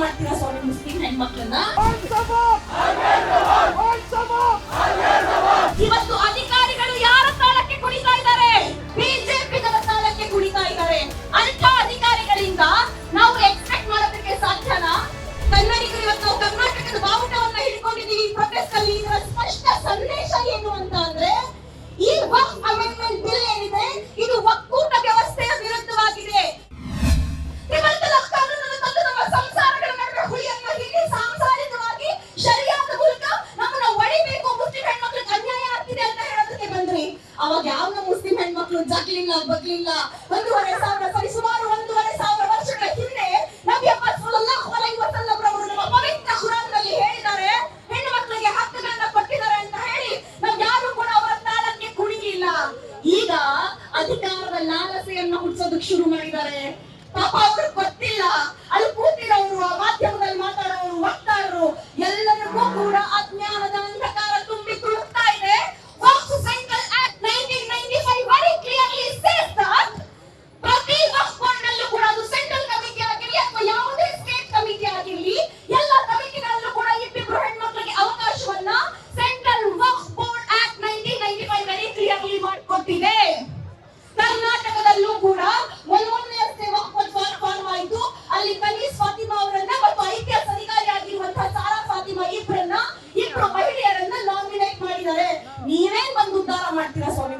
ಮಾಡ್ತೀರಾ ಸ್ವಾಮಿ ಮುಸ್ಲಿಂ ಹೆಣ್ಮಕ್ಳನ್ನ? ಇವರು ಜಗ್ಲಿಲ್ಲ, ಬಗ್ಲಿಲ್ಲ. ಒಂದೂವರೆ ಸಾವಿರ, ಸರಿ, ಸುಮಾರು ಒಂದೂವರೆ ಸಾವಿರ ವರ್ಷಗಳ ಹಿಂದೆ ನಬಿ ಅಪ್ಪ ಸಲ್ಲಲ್ಲಾಹು ಅಲೈಹಿ ವಸಲ್ಲಂ ರವರು ನಮ್ಮ ಪವಿತ್ರ ಕುರಾನ್ನಲ್ಲಿ ಹೇಳಿದ್ದಾರೆ, ಹೆಣ್ಣು ಮಕ್ಕಳಿಗೆ ಹಕ್ಕನ್ನ ಕೊಟ್ಟಿದ್ದಾರೆ ಅಂತ ಹೇಳಿ ನಾವು ಯಾರು ಕೂಡ ಅವರ ತಾಳಕ್ಕೆ ಕುಣಿಲಿಲ್ಲ. ಈಗ ಅಧಿಕಾರದ ಲಾಲಸೆಯನ್ನು ಹುಟ್ಟಿಸೋದಕ್ಕೆ ಶುರು ಮಾಡಿದ್ದಾರೆ.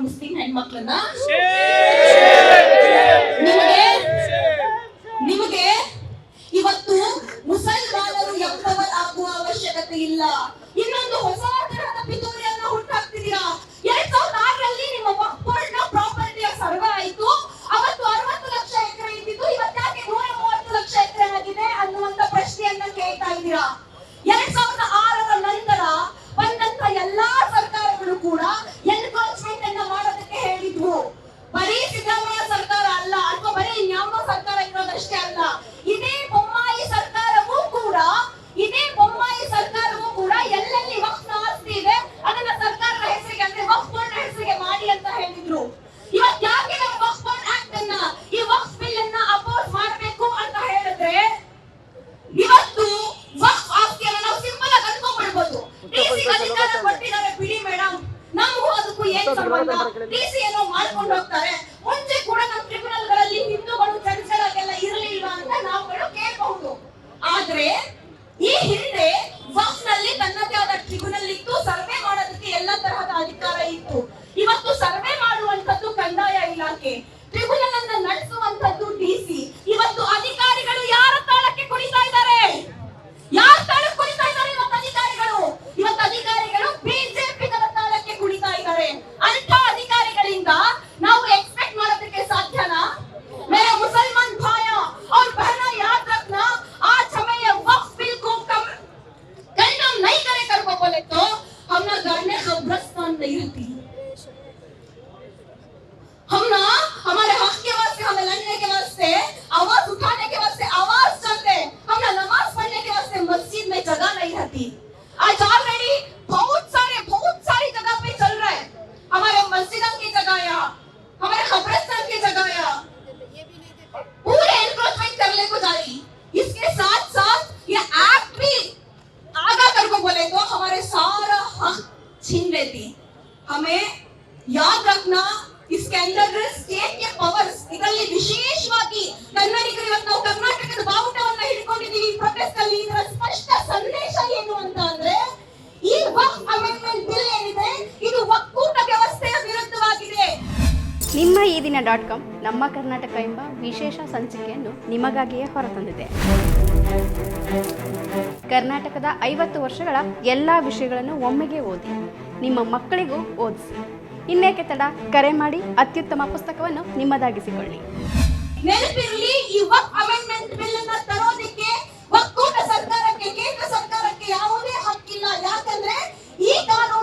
mesti naik maklumat. थी आज ऑलरेडी बहुत सारे, बहुत सारी जगह पे चल रहा है। हमारे मस्जिदों की जगह या, हमारे खबरस्तान की जगह या। पूरे एनक्रोचमेंट करने को जा रही। इसके साथ साथ ये एक्ट भी आगा कर को बोले तो हमारे सारा हक छीन लेती। हमें याद रखना, इसके अंदर स्टेट के ಪವರ್ಸ್ ಇದರಲ್ಲಿ ವಿಶೇಷವಾಗಿ ಕನ್ನಡಿಗರು ಇವತ್ತು कर्नाटक के ಬಾವುಟ ಈ ಪ್ರೊಟೆಸ್ಟ್ ಅಲ್ಲಿ ಇದರ ಸ್ಪಷ್ಟ ಸಂದೇಶ ಏನು ಅಂತ ಅಂದ್ರೆ ಈ ವಕ್ ಅಮೆಂಡ್ಮೆಂಟ್ ಬಿಲ್ ಏನಿದೆ ಇದು ಒಕ್ಕೂಟ ವ್ಯವಸ್ಥೆಯ ವಿರುದ್ಧವಾಗಿದೆ. ನಿಮ್ಮ ಈ ದಿನ ಡಾಟ್ ಕಾಮ್ ನಮ್ಮ ಕರ್ನಾಟಕ ಎಂಬ ವಿಶೇಷ ಸಂಚಿಕೆಯನ್ನು ನಿಮಗಾಗಿಯೇ ಹೊರತಂದಿದೆ. ಕರ್ನಾಟಕದ ಐವತ್ತು ವರ್ಷಗಳ ಎಲ್ಲ ವಿಷಯಗಳನ್ನು ಒಮ್ಮೆಗೆ ಓದಿ ನಿಮ್ಮ ಮಕ್ಕಳಿಗೂ ಓದಿಸಿ. ಇನ್ನೇಕೆ ತಡ? ಕರೆ ಮಾಡಿ ಅತ್ಯುತ್ತಮ ಪುಸ್ತಕವನ್ನು ನಿಮ್ಮದಾಗಿಸಿಕೊಳ್ಳಿ. ನೆನಪಿರಲಿ ಈ Waqf amendment bill God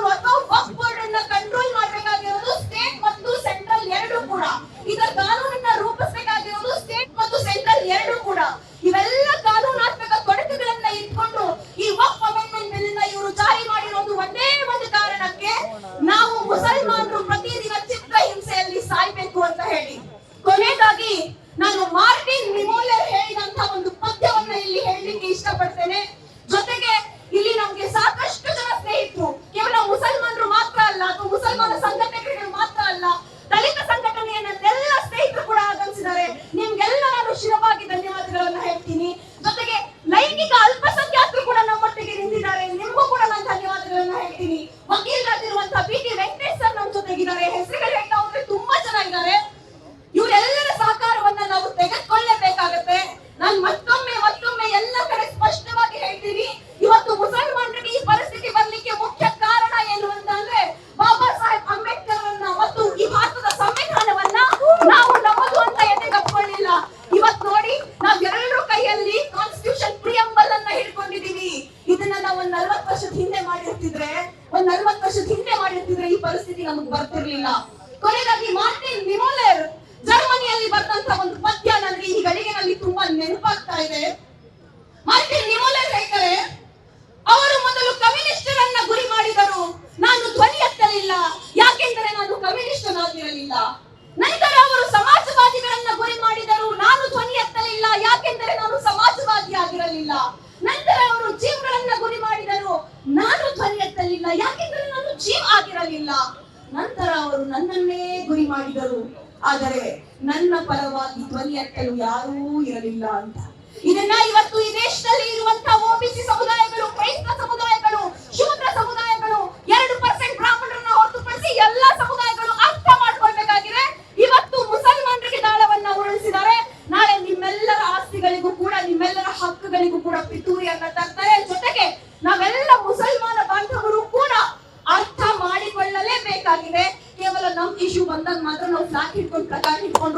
Martin Niemoller ಹೇಳ್ತಾರೆ ಅವರು ಮೊದಲು ಕಮ್ಯುನಿಸ್ಟರನ್ನ ಗುರಿ ಮಾಡಿದರು. ನಾನು ಧ್ವನಿ ಎತ್ತಲಿಲ್ಲ. ಯಾಕೆಂದರೆ ನಾನು ಕಮ್ಯುನಿಸ್ಟನಾಗಿರಲಿಲ್ಲ. ನಂತರ ಅವರು ಸಮಾಜವಾದಿಗಳನ್ನ ಗುರಿ ಮಾಡಿದರು. ನಾನು ಧ್ವನಿ ಎತ್ತಲಿಲ್ಲ. ಯಾಕೆಂದರೆ ನಾನು ಸಮಾಜವಾದಿ ಆಗಿರಲಿಲ್ಲ. ನಂತರ ಅವರು ಜೀವ್ಗಳನ್ನ ಗುರಿ ಮಾಡಿದರು. ನಾನು ಧ್ವನಿ ಎತ್ತಲಿಲ್ಲ. ಯಾಕೆಂದರೆ ನಾನು ಜೀವ್ ಆಗಿರಲಿಲ್ಲ. ನಂತರ ಅವರು ನನ್ನನ್ನೇ ಗುರಿ ಮಾಡಿದರು. ಆದರೆ ನನ್ನ ಪರವಾಗಿ ಧ್ವನಿ ಎತ್ತಲು ಯಾರೂ ಇರಲಿಲ್ಲ ಅಂತ. ಇದನ್ನ ಇವತ್ತು ಈ ದೇಶದಲ್ಲಿ ಇರುವಂತಹ ಓಬಿಸಿ ಸಮುದಾಯಗಳು, ಕ್ರೈಸ್ತ ಸಮುದಾಯಗಳು, ಶೂದ್ರ ಸಮುದಾಯಗಳು, ಎರಡು ಪರ್ಸೆಂಟ್ ಬ್ರಾಹ್ಮಣರನ್ನ ಹೊರತುಪಡಿಸಿ ಎಲ್ಲಾ ಸಮುದಾಯಗಳು ಅರ್ಥ ಮಾಡ್ಕೊಳ್ಬೇಕಾಗಿದೆ. ಇವತ್ತು ಮುಸಲ್ಮಾನರಿಗೆ ದಾಳವನ್ನ ಉರುಳಿಸಿದ್ದಾರೆ. ನಾಳೆ ನಿಮ್ಮೆಲ್ಲರ ಆಸ್ತಿಗಳಿಗೂ ಕೂಡ, ನಿಮ್ಮೆಲ್ಲರ ಹಕ್ಕುಗಳಿಗೂ ಕೂಡ ಪಿತೂರಿಯನ್ನ ತರ್ತಾರೆ. ಜೊತೆಗೆ ನಾವೆಲ್ಲ ಮುಸಲ್ಮಾನ ಬಾಂಧವರು ಕೂಡ ಅರ್ಥ ಮಾಡಿಕೊಳ್ಳಲೇಬೇಕಾಗಿದೆ. ಕೇವಲ ನಮ್ ಇಶ್ಯೂ ಬಂದಾಗ ಮಾತ್ರ ನಾವು ಸಾಕಿಟ್ಕೊಂಡು ಹಿಡ್ಕೊಂಡು ಪ್ರಕಾರ ಹಿಡ್ಕೊಂಡು